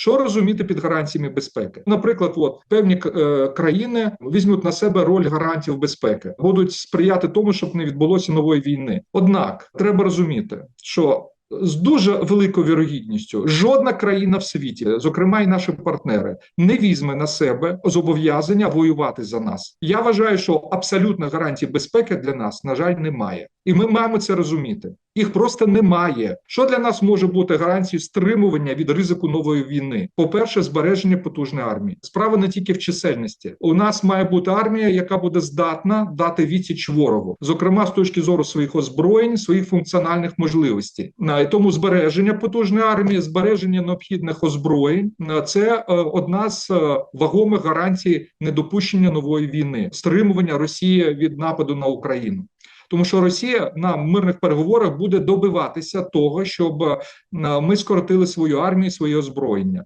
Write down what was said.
Що розуміти під гарантіями безпеки? Наприклад, от певні е, країни візьмуть на себе роль гарантів безпеки, будуть сприяти тому, щоб не відбулося нової війни. Однак треба розуміти, що з дуже великою вірогідністю жодна країна в світі, зокрема і наші партнери, не візьме на себе зобов'язання воювати за нас. Я вважаю, що абсолютно гарантій безпеки для нас, на жаль, немає, і ми маємо це розуміти. Їх просто немає. Що для нас може бути гарантією стримування від ризику нової війни? По перше, збереження потужної армії. Справа не тільки в чисельності. У нас має бути армія, яка буде здатна дати відсіч ворогу, зокрема з точки зору своїх озброєнь, своїх функціональних можливостей. На тому збереження потужної армії, збереження необхідних озброєнь це е, одна з е, вагомих гарантій недопущення нової війни, стримування Росії від нападу на Україну. Тому що Росія на мирних переговорах буде добиватися того, щоб е, ми скоротили свою армію, своє озброєння.